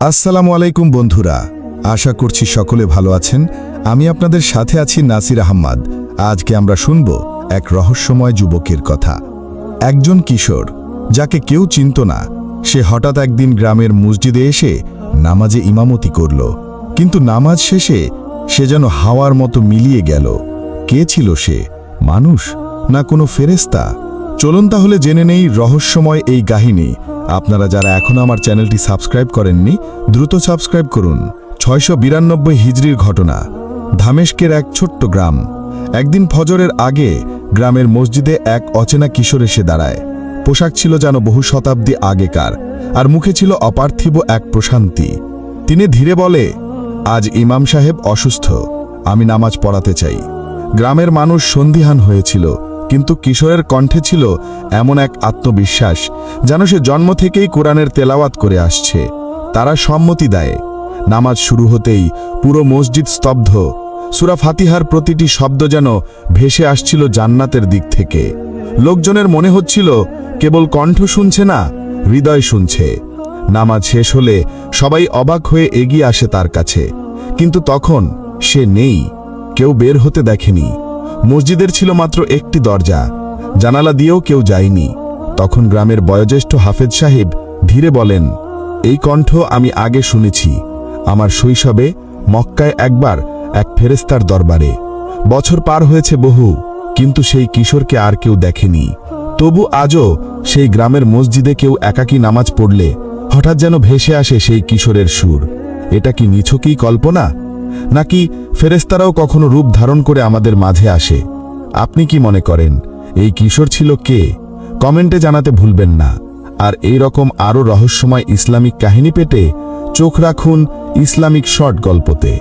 আসসালামু আলাইকুম বন্ধুরা, আশা করছি সকলে ভালো আছেন। আমি আপনাদের সাথে আছি নাসির আহম্মদ। আজকে আমরা শুনব এক রহস্যময় যুবকের কথা। একজন কিশোর, যাকে কেউ চিনত না, সে হঠাৎ একদিন গ্রামের মসজিদে এসে নামাজে ইমামতি করল। কিন্তু নামাজ শেষে সে যেন হাওয়ার মতো মিলিয়ে গেল। কে ছিল সে? মানুষ না কোনো ফেরেস্তা চলুন তাহলে জেনে নেই রহস্যময় এই কাহিনী। আপনারা যারা এখনও আমার চ্যানেলটি সাবস্ক্রাইব করেননি, দ্রুত সাবস্ক্রাইব করুন। ছয়শো বিরানব্বই হিজড়ির ঘটনা, ধামেশকের এক ছোট্ট গ্রাম। একদিন ফজরের আগে গ্রামের মসজিদে এক অচেনা কিশোর এসে দাঁড়ায়। পোশাক ছিল যেন বহু শতাব্দী আগেকার, আর মুখে ছিল অপার্থিব এক প্রশান্তি। তিনি ধীরে বলে, আজ ইমাম সাহেব অসুস্থ, আমি নামাজ পড়াতে চাই। গ্রামের মানুষ সন্দিহান হয়েছিল কিন্তু কিশোরের কণ্ঠে ছিল এমন এক আত্মবিশ্বাস, যেন সে জন্ম থেকেই কোরআনের তেলাওয়াত করে আসছে। তারা সম্মতি দেয়। নামাজ শুরু হতেই পুরো মসজিদ স্তব্ধ। সুরা ফাতিহার প্রতিটি শব্দ যেন ভেসে আসছিল জান্নাতের দিক থেকে। লোকজনের মনে হচ্ছিল, কেবল কণ্ঠ শুনছে না, হৃদয় শুনছে। নামাজ শেষ হলে সবাই অবাক হয়ে এগিয়ে আসে তার কাছে। কিন্তু তখন সে নেই, কেউ বের হতে দেখেনি। মসজিদের ছিল মাত্র একটি দরজা। জানালা দিয়েও কেউ যায়নি। তখন গ্রামের বয়োজ্যেষ্ঠ হাফেজ সাহেব ধীরে বলেন, এই কণ্ঠ আমি আগে শুনেছি। আমার শৈশবে মক্কায় একবার এক ফেরেস্তার দরবারে। বছর পার হয়েছে বহু, কিন্তু সেই কিশোরকে আর কেউ দেখেনি। তবু আজও সেই গ্রামের মসজিদে কেউ একাকী নামাজ পড়লে হঠাৎ যেন ভেসে আসে সেই কিশোরের সুর। এটা কি নিছকই কল্পনা? নাকি ফেরেস্তারাও কখনো রূপ ধারণ করে আমাদের মাঝে আসে? আপনি কি মনে করেন, এই কিশোর ছিল কে? কমেন্টে জানাতে ভুলবেন না। আর এই রকম আরও রহস্যময় ইসলামিক কাহিনী পেতে চোখ রাখুন ইসলামিক শর্ট গল্পতে।